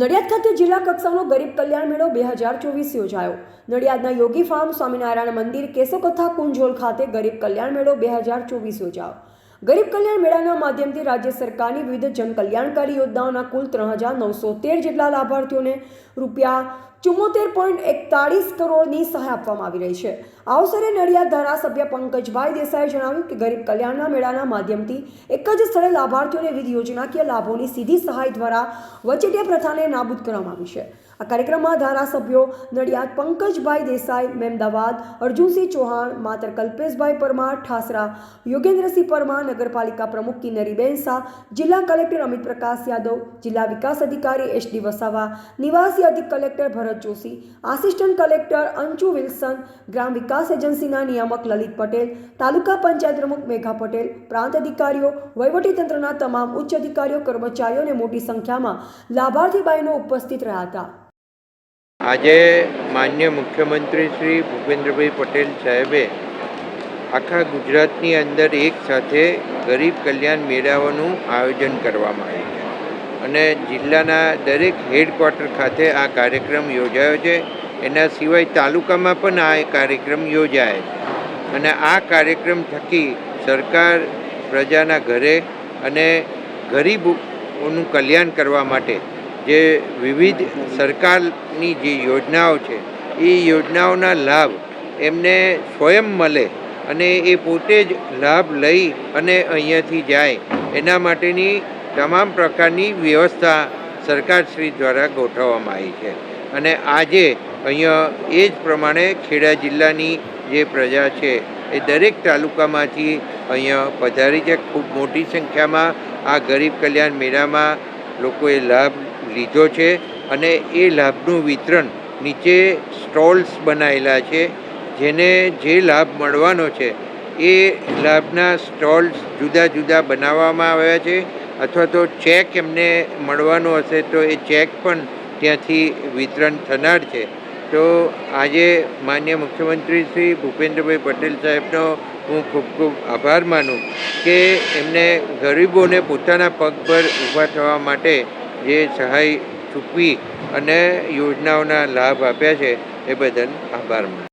નડિયાદ ખાતે જિલ્લા કક્ષાનો ગરીબ કલ્યાણ મેળો બે હજાર ચોવીસ યોજાયો. નડિયાદના યોગી ફાર્મ સ્વામિનારાયણ મંદિર કેશોકથા કુંજોલ ખાતે ગરીબ કલ્યાણ મેળો બે હજાર ચોવીસ યોજાયો. ગરીબ કલ્યાણ મેળાના માધ્યમથી રાજ્ય સરકારની વિવિધ જનકલ્યાણકારી યોજનાઓના કુલ ત્રણ હજાર નવસો તેર જેટલા લાભાર્થીઓને રૂપિયા ચુમ્મોતેર પોઈન્ટ એકતાળીસ કરોડની સહાય આપવામાં આવી રહી છે. આ અવસરે નડિયાદ ધારાસભ્ય પંકજભાઈ દેસાઈએ જણાવ્યું કે ગરીબ કલ્યાણના મેળાના માધ્યમથી એક જ સ્થળે લાભાર્થીઓને વિવિધ યોજનાકીય લાભોની સીધી સહાય દ્વારા વચેટિયા પ્રથાને નાબૂદ કરવામાં આવી છે. આ કાર્યક્રમમાં ધારાસભ્યો નડિયાદ પંકજભાઈ દેસાઈ મેમદાવાદ અર્જુનસિંહ ચૌહાણ, માતર કલ્પેશભાઈ પરમાર, ઠાસરા, યોગેન્દ્રસિંહ પરમાર, નગરપાલિકા પ્રમુખ કિન્નરીબેન શાહ જિલ્લા કલેક્ટર અમિત પ્રકાશ યાદવ, જિલ્લા વિકાસ અધિકારી એચ ડી વસાવા, નિવાસી અધિક collector Bharat Joshi, assistant collector Anchu Wilson, ગ્રામ વિકાસ એજન્સીના નિયામક લલિત પટેલ, તાલુકા પંચાયત પ્રમુખ મેઘા પટેલ, પ્રાંત અધિકારીઓ વહીવટીતંત્રના તમામ ઉચ્ચ અધિકારીઓ કર્મચારીઓને મોટી સંખ્યામાં લાભાર્થી બહેનો ઉપસ્થિત રહ્યા હતા. આજે માન્ય મુખ્યમંત્રી શ્રી ભૂપેન્દ્રભાઈ પટેલ સાહેબે આખા ગુજરાતની અંદર એક સાથે ગરીબ કલ્યાણ મેળાઓનું આયોજન કરવામાં આવ્યું છે. અને જિલ્લાના દરેક હેડક્વાર્ટર ખાતે આ કાર્યક્રમ યોજાયો છે. એના સિવાય તાલુકામાં પણ આ કાર્યક્રમ યોજાય. અને આ કાર્યક્રમ થકી સરકાર પ્રજાના ઘરે અને ગરીબોનું કલ્યાણ કરવા માટે જે વિવિધ સરકારની જે યોજનાઓ છે, એ યોજનાઓના લાભ એમને સ્વયં મળે અને એ પોતે જ લાભ લઈ અને અહીંયાથી જાય. એના માટેની તમામ પ્રકારની વ્યવસ્થા સરકારશ્રી દ્વારા ગોઠવવામાં આવી છે. અને આજે અહીંયા એ જ પ્રમાણે ખેડા જિલ્લાની જે પ્રજા છે, એ દરેક તાલુકામાંથી અહીંયા પધારી છે. ખૂબ મોટી સંખ્યામાં આ ગરીબ કલ્યાણ મેળામાં લોકોએ લાભ લીધો છે અને એ લાભનું વિતરણ નીચે સ્ટોલ્સ બનાવેલા છે. જેને જે લાભ મળવાનો છે, એ લાભના સ્ટોલ્સ જુદા જુદા બનાવવામાં આવ્યા છે અથવા તો ચેક એમને મળવાનો હશે તો એ ચેક પણ ત્યાંથી વિતરણ થનાર છે. તો આજે માન્ય મુખ્યમંત્રી શ્રી ભૂપેન્દ્રભાઈ પટેલ સાહેબનો હું ખૂબ ખૂબ આભાર માનું કે એમને ગરીબોને પોતાના પગ પર ઊભા થવા માટે જે સહાય ચૂકવી અને યોજનાઓના લાભ આપ્યા છે એ બદલ આભાર માનું